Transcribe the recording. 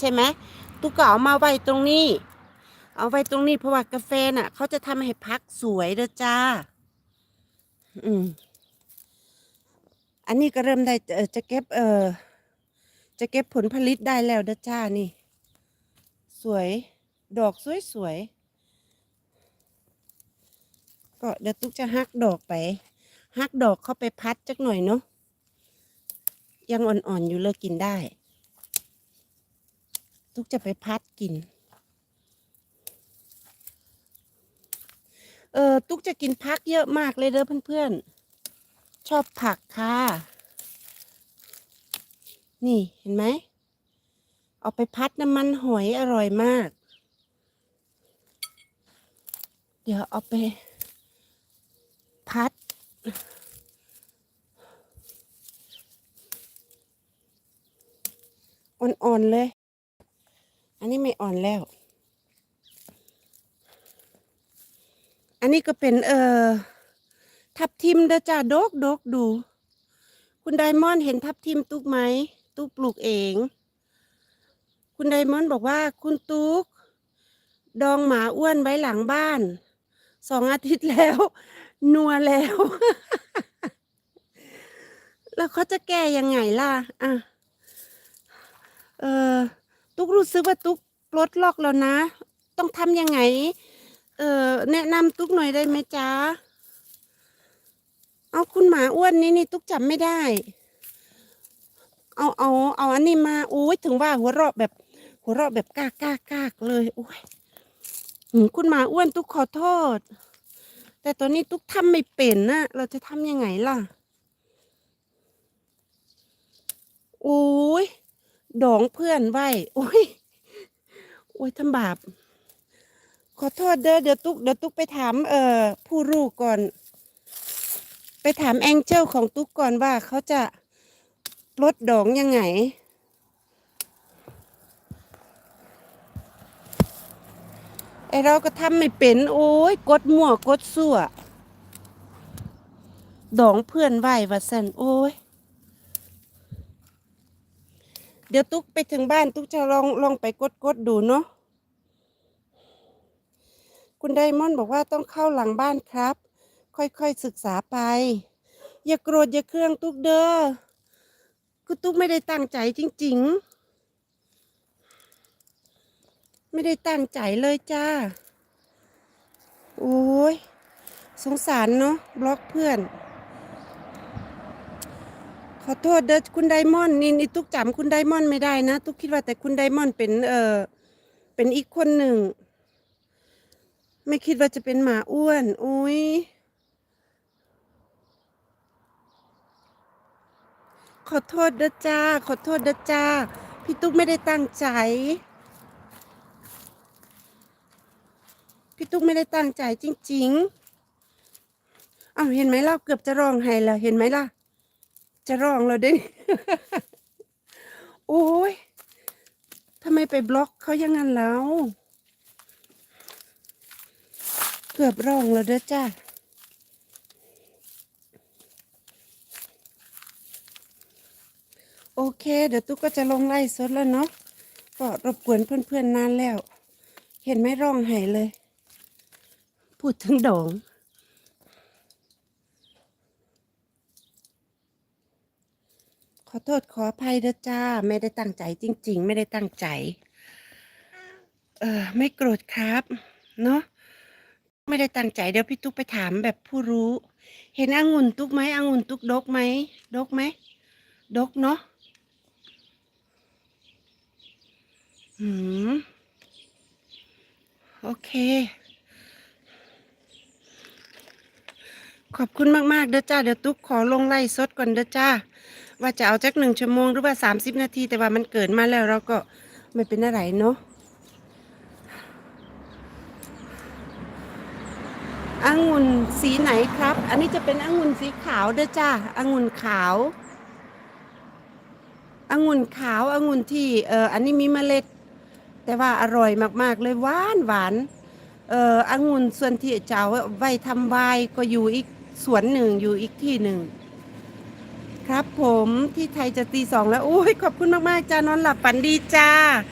ใช่ไหมตุ๊กก็เอามาไว้ตรงนี้ เอาไว้ตรงนี้เพราะว่ากาแฟน่ะ เขาจะทำให้พักสวยเด้อจ้า อืมอันนี้ก็เริ่มได้จะเก็บ เออจะเก็บผลผลิตได้แล้วเด้อจ้านี่ สวย ดอกสวยสวยก็เดี๋ยวตุ๊กจะหักดอกไปหักดอกเข้าไปพัดจักหน่อยเนาะยังอ่อนๆอยู่เลยกินได้ ตุ๊กจะไปพัดกิน เออ ตุ๊กจะกินพักเยอะมากเลยเด้อเพื่อนๆ ชอบผักค่ะ นี่เห็นไหม เอาไปพัดน้ำมันหอยอร่อยมาก เดี๋ยวเอาไป พัดอ่อนๆเลย อันนี้ไม่อ่อนแล้ว อันนี้ก็เป็นเอ่อทับทิมเด้อจ้าดกดกดู คุณไดมอนด์เห็นทับทิมตุกไหม ตุกปลูกเอง คุณไดมอนด์บอกว่าคุณตุกดองหมาอ้วนไว้หลังบ้าน สองอาทิตย์แล้ว นัวแล้ว แล้วเขาจะแก้ยังไงล่ะ อะ เออ ตุกรู้สึกว่าตุกปลดล็อกแล้วนะ ต้องทำยังไง เออแนะนำตุกหน่อยได้ไหมจ๊ะ เอาคุณหมาอ้วนนี่นี่ตุกจำไม่ได้ เอาเอาเอาอันนี้มาโอ้ยถึงว่าหัวเราะแบบ หัวเราะแบบกากกากกากเลยโอ้ยคุณหมาอ้วนตุกขอโทษ แต่ตอนนี้ตุกทำไม่เป็นนะเราจะทำยังไงล่ะ โอ้ย ดองเพื่อนไว้โอ้ยโอ้ยทำบาป ขอโทษเด้อเดี๋ยวตุ๊กเดี๋ยวตุ๊กไปถาม เอ่อ ผู้รู้ก่อน ไปถามแองเจิลของตุ๊กก่อนว่าเขาจะลดดองยังไงไอเราก็ทำไม่เป็น โอ้ย กดมั่วกดสั่วดองเพื่อนไหวว่าสันโอ้ย เดี๋ยวตุ๊กไปถึงบ้านตุ๊กจะลองลองไปกดกดดูเนาะคุณไดมอนด์บอกว่าต้องเข้าหลังบ้านครับ ค่อยๆศึกษาไป อย่าโกรธอย่าเครื่องตุ๊กเด้อคือตุ๊กไม่ได้ตั้งใจจริง ๆ ไม่ได้ตั้งใจเลยจ้า โอ้ยสงสารเนาะบล็อกเพื่อน อโทษเด้อคุณไดมอนด์นี่นี่ตุกจำคุณไดมอนด์ไม่ได้นะตุกคิดว่าแต่คุณไดมอนด์เป็นเออเป็นอีกคนหนึ่ง ไม่คิดว่าจะเป็นหมาอ้วนอุ้ยขอโทษเด้อจ้า ขอโทษเด้อจ้า พี่ตุ๊กไม่ได้ตั้งใจ พี่ตุ๊กไม่ได้ตั้งใจจริงๆอ้าวเห็นไหมล่ะเกือบจะร้องไห้แล้วเห็นไหมล่ะ จะร้องแล้วเด้โอ้ยทำไมไปบล็อกเขาอย่างนั้นแล้ว เกือบร้องแล้วเด้อจ้าโอเค เดี๋ยวตุ๊กก็จะลงไล่สดแล้วเนาะก็รบกวนเพื่อนๆนานแล้ว เห็นไหมร้องไห้เลย พูดถึงดอง ขอโทษขออภัยเด้อจ้า ไม่ได้ตั้งใจจริง ๆ ไม่ได้ตั้งใจ เออ ไม่โกรธครับ เนาะไม่ได้ตั้งใจเดี๋ยวพี่ตุ๊กไปถามแบบผู้รู้ เห็นองุ่นตุ๊กไหมองุ่นตุ๊กดกไหมดกไหมดกเนาะอืมโอเค ขอบคุณมากๆเด้อจ้าเดี๋ยวตุ๊กขอลงไล่สดก่อนเด้อจ้า ว่าจะเอาจักหนึ่งชั่วโมงหรือว่าสามสิบนาทีแต่ว่ามันเกิดมาแล้วเราก็ไม่เป็นอะไรเนาะองุ่นสีไหนครับ อันนี้จะเป็นองุ่นสีขาวเด้อจ้าองุ่นขาวองุ่นขาวองุ่นที่เอออันนี้มีเมล็ด แต่ว่าอร่อยมากๆเลยหวานหวานเอ่อองุ่นส่วนที่จะเอาไว้ทำไวน์ก็อยู่อีก สวนหนึ่งอยู่อีกที่หนึ่ง ครับผมที่ไทยจะตีสองแล้วโอ้ยขอบคุณมาก ๆจ้านอนหลับฝันดีจ้า